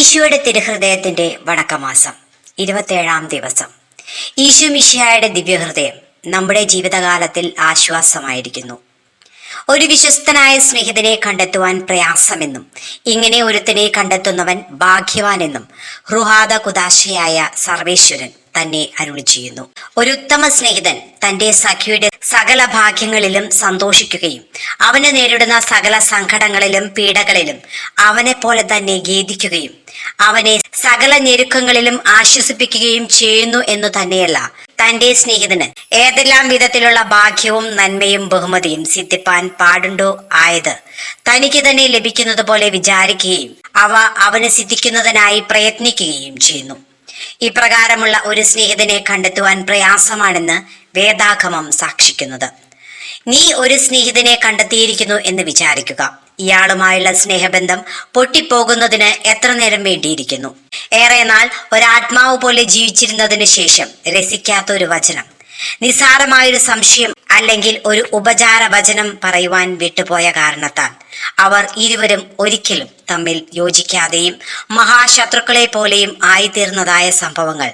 ഈശോയുടെ തിരുഹൃദയത്തിന്റെ വടക്കമാസം ഇരുപത്തേഴാം ദിവസം. ഈശോ മിശിഹായുടെ ദിവ്യഹൃദയം നമ്മുടെ ജീവിതകാലത്തിൽ ആശ്വാസമായിരിക്കുന്നു. ഒരു വിശ്വസ്തനായ സ്നേഹിതനെ കണ്ടെത്തുവാൻ പ്രയാസമെന്നും ഇങ്ങനെ ഒരുത്തനെ കണ്ടെത്തുന്നവൻ ഭാഗ്യവാനെന്നും റുഹാദ കുദാശയായ സർവേശ്വരൻ തന്നെ അരുളി ചെയ്യുന്നു. ഒരു ഉത്തമ സ്നേഹിതൻ തന്റെ സഖിയുടെ സകല ഭാഗ്യങ്ങളിലും സന്തോഷിക്കുകയും അവന് നേരിടുന്ന സകല സങ്കടങ്ങളിലും പീഡകളിലും അവനെ പോലെ തന്നെ ഖേദിക്കുകയും അവനെ സകല ഞെരുക്കങ്ങളിലും ആശ്വസിപ്പിക്കുകയും ചെയ്യുന്നു എന്ന് തന്നെയല്ല തന്റെ സ്നേഹിതന് ഏതെല്ലാം വിധത്തിലുള്ള ഭാഗ്യവും നന്മയും ബഹുമതിയും സിദ്ധിപ്പാൻ പാടുണ്ടോ ആയത് തനിക്ക് തന്നെ ലഭിക്കുന്നത് പോലെ വിചാരിക്കുകയും അവ അവന് സിദ്ധിക്കുന്നതിനായി പ്രയത്നിക്കുകയും ചെയ്യുന്നു. ഇപ്രകാരമുള്ള ഒരു സ്നേഹിതനെ കണ്ടെത്തുവാൻ പ്രയാസമാണെന്ന് വേദാഗമം സാക്ഷിക്കുന്നത്. നീ ഒരു സ്നേഹിതനെ കണ്ടെത്തിയിരിക്കുന്നു എന്ന് വിചാരിക്കുക. ഇയാളുമായുള്ള സ്നേഹബന്ധം പൊട്ടിപ്പോകുന്നതിന് എത്ര നേരം വേണ്ടിയിരിക്കുന്നു? ഏറെ നാൾ ഒരാത്മാവ് പോലെ ജീവിച്ചിരുന്നതിന് ശേഷം രസിക്കാത്ത ഒരു വചനം. നിസാരമായൊരു സംശയം അല്ലെങ്കിൽ ഒരു ഉപചാര വചനം പറയുവാൻ വിട്ടുപോയ കാരണത്താൽ അവർ ഇരുവരും ഒരിക്കലും തമ്മിൽ യോജിക്കാതെയും മഹാശത്രുക്കളെ പോലെയും ആയിത്തീർന്നതായ സംഭവങ്ങൾ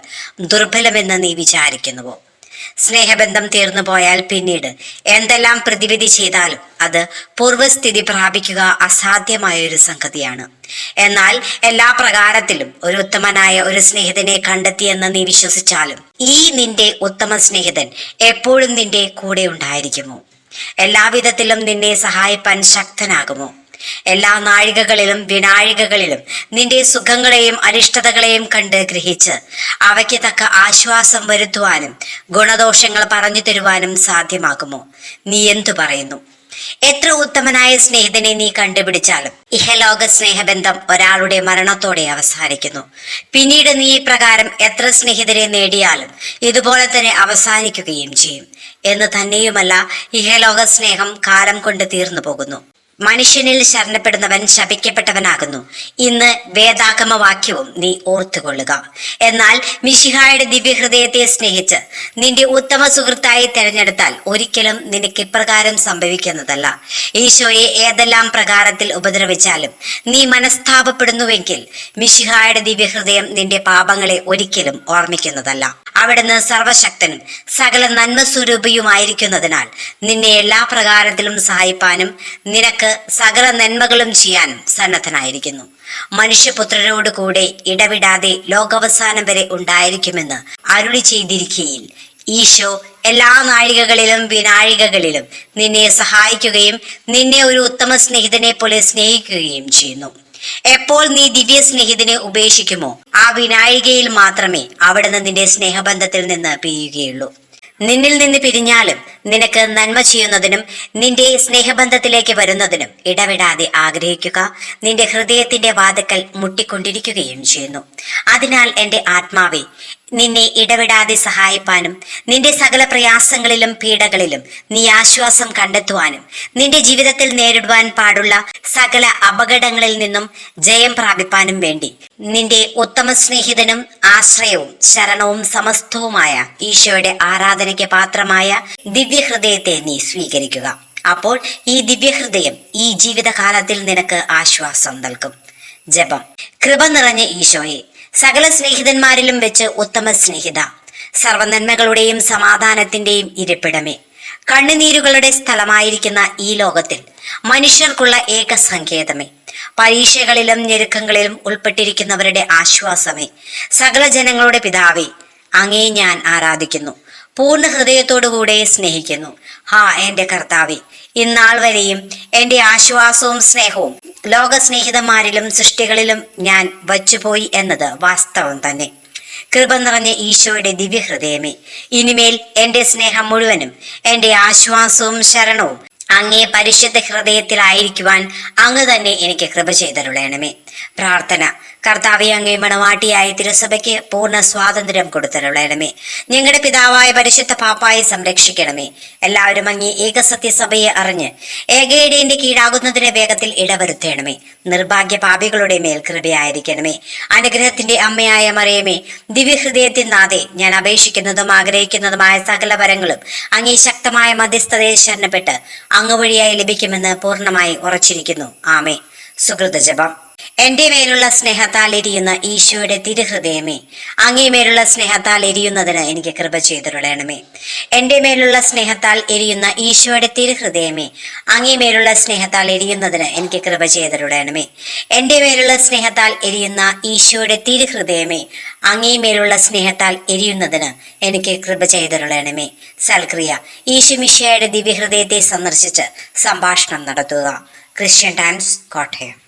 ദുർബലമെന്ന് നീ വിചാരിക്കുന്നുവോ? സ്നേഹബന്ധം തീർന്നു പോയാൽ പിന്നീട് എന്തെല്ലാം പ്രതിവിധി ചെയ്താലും അത് പൂർവസ്ഥിതി പ്രാപിക്കുക അസാധ്യമായ ഒരു സംഗതിയാണ്. എന്നാൽ എല്ലാ പ്രകാരത്തിലും ഒരു ഉത്തമനായ ഒരു സ്നേഹിതനെ കണ്ടെത്തിയെന്ന് നീ വിശ്വസിച്ചാലും ഈ നിന്റെ ഉത്തമ സ്നേഹിതൻ എപ്പോഴും നിന്റെ കൂടെ ഉണ്ടായിരിക്കുമോ? എല്ലാവിധത്തിലും നിന്നെ സഹായിപ്പാൻ ശക്തനാകുമോ? എല്ലാ നാഴികകളിലും വിനാഴികകളിലും നിന്റെ സുഖങ്ങളെയും അരിഷ്ടതകളെയും കണ്ട് ഗ്രഹിച്ച് അവയ്ക്ക് തക്ക ആശ്വാസം വരുത്തുവാനും ഗുണദോഷങ്ങൾ പറഞ്ഞു തരുവാനും സാധ്യമാകുമോ? നീ എന്തു പറയുന്നു? എത്ര ഉത്തമനായ സ്നേഹിതനെ നീ കണ്ടുപിടിച്ചാലും ഇഹലോക സ്നേഹബന്ധം ഒരാളുടെ മരണത്തോടെ അവസാനിക്കുന്നു. പിന്നീട് നീ ഈ പ്രകാരം എത്ര സ്നേഹിതരെ നേടിയാലും ഇതുപോലെ തന്നെ അവസാനിക്കുകയും ചെയ്യും. എന്ന് തന്നെയുമല്ല ഇഹലോക സ്നേഹം കാലം കൊണ്ട് തീർന്നു പോകുന്നു. മനുഷ്യനിൽ ശരണപ്പെടുന്നവൻ ശപിക്കപ്പെട്ടവനാകുന്നു. ഇന്ന് വേദാഗമ വാക്യവും നീ ഓർത്തുകൊള്ളുക. എന്നാൽ മിശിഹായുടെ ദിവ്യഹൃദയത്തെ സ്നേഹിച്ച് നിന്റെ ഉത്തമ സുഹൃത്തായി തിരഞ്ഞെടുത്താൽ ഒരിക്കലും നിനക്ക് ഇപ്രകാരം സംഭവിക്കുന്നതല്ല. ഈശോയെ ഏതെല്ലാം പ്രകാരത്തിൽ ഉപദ്രവിച്ചാലും നീ മനസ്താപപ്പെടുന്നുവെങ്കിൽ മിശിഹായുടെ ദിവ്യഹൃദയം നിന്റെ പാപങ്ങളെ ഒരിക്കലും ഓർമ്മിക്കുന്നതല്ല. അവിടുന്ന് സർവശക്തനും സകല നന്മ സ്വരൂപിയുമായിരിക്കുന്നതിനാൽ നിന്നെ എല്ലാ പ്രകാരത്തിലും സഹായിപ്പാനും നിനക്ക് സകല നന്മകളും ചെയ്യാൻ സന്നദ്ധനായിരിക്കുന്നു. മനുഷ്യപുത്രരോട് കൂടെ ഇടവിടാതെ ലോകാവസാനം വരെ ഉണ്ടായിരിക്കുമെന്ന് അരുളി ചെയ്തിരിക്കുകയിൽ ഈശോ എല്ലാ നാഴികകളിലും വിനാഴികകളിലും നിന്നെ സഹായിക്കുകയും നിന്നെ ഒരു ഉത്തമ സ്നേഹിതനെ പോലെ സ്നേഹിക്കുകയും ചെയ്യുന്നു. എപ്പോൾ നീ ദിവ്യ സ്നേഹിതനെ ഉപേക്ഷിക്കുമോ ആ വിനായികയിൽ മാത്രമേ അവിടുന്ന് നിന്റെ സ്നേഹബന്ധത്തിൽ നിന്ന് പിരിയുകയുള്ളൂ. നിന്നിൽ നിന്ന് പിരിഞ്ഞാലും നിനക്ക് നന്മ ചെയ്യുന്നതിനും നിന്റെ സ്നേഹബന്ധത്തിലേക്ക് വരുന്നതിനും ഇടവിടാതെ ആഗ്രഹിക്കുക. നിന്റെ ഹൃദയത്തിന്റെ വാതുക്കൽ മുട്ടിക്കൊണ്ടിരിക്കുകയും ചെയ്യുന്നു. അതിനാൽ എന്റെ ആത്മാവെ നിന്നെ ഇടവിടാതെ സഹായിപ്പാനും നിന്റെ സകല പ്രയാസങ്ങളിലും പീഡകളിലും നീ ആശ്വാസം കണ്ടെത്തുവാനും നിന്റെ ജീവിതത്തിൽ നേരിടുവാൻ പാടുള്ള സകല അപകടങ്ങളിൽ നിന്നും ജയം പ്രാപിപ്പാനും വേണ്ടി നിന്റെ ഉത്തമ സ്നേഹിതനും ആശ്രയവും ശരണവും സമസ്തവുമായ ഈശോയുടെ ആരാധനയ്ക്ക് പാത്രമായ ദിവ്യഹൃദയത്തെ നീ സ്വീകരിക്കുക. അപ്പോൾ ഈ ദിവ്യഹൃദയം ഈ ജീവിതകാലത്തിൽ നിനക്ക് ആശ്വാസം നൽകും. ജപം. കൃപ നിറഞ്ഞ ഈശോയെ സകല സ്നേഹിതന്മാരിലും വെച്ച് ഉത്തമ സ്നേഹിത. സർവനന്മകളുടെയും സമാധാനത്തിന്റെയും ഇരിപ്പിടമേ. കണ്ണുനീരുകളുടെ സ്ഥലമായിരിക്കുന്ന ഈ ലോകത്തിൽ മനുഷ്യർക്കുള്ള ഏക സങ്കേതമേ. പരീക്ഷകളിലും ഞെരുക്കങ്ങളിലും ഉൾപ്പെട്ടിരിക്കുന്നവരുടെ ആശ്വാസമേ. സകല ജനങ്ങളുടെ പിതാവേ അങ്ങേ ഞാൻ ആരാധിക്കുന്നു. പൂർണ ഹൃദയത്തോടുകൂടെ സ്നേഹിക്കുന്നു. ഹാ എന്റെ കർത്താവെ. ഇന്നാൾ വരെയും എന്റെ ആശ്വാസവും സ്നേഹവും ലോക സ്നേഹിതന്മാരിലും സൃഷ്ടികളിലും ഞാൻ വച്ചുപോയി എന്നത് വാസ്തവം തന്നെ. കൃപ നിറഞ്ഞ ഈശോയുടെ ദിവ്യഹൃദയമേ. ഇനിമേൽ എന്റെ സ്നേഹം മുഴുവനും എന്റെ ആശ്വാസവും ശരണവും അങ്ങേ പരിശുദ്ധ ഹൃദയത്തിലായിരിക്കുവാൻ അങ്ങ് തന്നെ എനിക്ക് കൃപ ചെയ്തരുളയണമേ പ്രാർത്ഥന. കർത്താവെ അങ്ങേ മണവാട്ടിയായ തിരുസഭയ്ക്ക് പൂർണ സ്വാതന്ത്ര്യം കൊടുത്തരുളയണമേ ഞങ്ങളുടെ പിതാവായ പരിശുദ്ധ പാപ്പായെ സംരക്ഷിക്കണമേ. എല്ലാവരും അങ്ങേ ഏകസത്യസഭയെ അറിഞ്ഞ് ഏകയിടേന്റെ കീഴാകുന്നതിന് വേഗത്തിൽ ഇടവരുത്തേണമേ. നിർഭാഗ്യ പാപികളുടെ മേൽ കൃപയായിരിക്കണമേ. അനുഗ്രഹത്തിന്റെ അമ്മയായ മറിയമേ ദിവ്യഹൃദയത്തിൻ നാഥേ ഞാൻ അപേക്ഷിക്കുന്നതും ആഗ്രഹിക്കുന്നതുമായ സകല വരങ്ങളും അങ്ങേ ശക്തമായ മധ്യസ്ഥതയെ ശരണപ്പെട്ട് അങ്ങ് വഴിയായി ലഭിക്കുമെന്ന് പൂർണമായി ഉറച്ചിരിക്കുന്നു. ആമേ സുഹൃത ജപം. എന്റെ മേലുള്ള സ്നേഹത്താൽ എരിയുന്ന ഈശോയുടെ തിരുഹൃദയമേ അങ്ങേ മേലുള്ള സ്നേഹത്താൽ എരിയുന്നതിന് എനിക്ക് കൃപ ചെയ്തിരുളയണമേ എന്റെ മേലുള്ള സ്നേഹത്താൽ എരിയുന്ന ഈശോയുടെ തിരുഹൃദയമേ അങ്ങേ മേലുള്ള സ്നേഹത്താൽ എരിയുന്നതിന് എനിക്ക് കൃപ ചെയ്തിരുളയണമേ എന്റെ മേലുള്ള സ്നേഹത്താൽ എരിയുന്ന ഈശോയുടെ തിരുഹൃദയമേ അങ്ങേ മേലുള്ള സ്നേഹത്താൽ എരിയുന്നതിന് എനിക്ക് കൃപ ചെയ്തിരുളയണമേ സൽക്രിയ ഈശുമിഷയുടെ ദിവ്യഹൃദയത്തെ സന്ദർശിച്ച് സംഭാഷണം നടത്തുക. Christian Times Kottayam.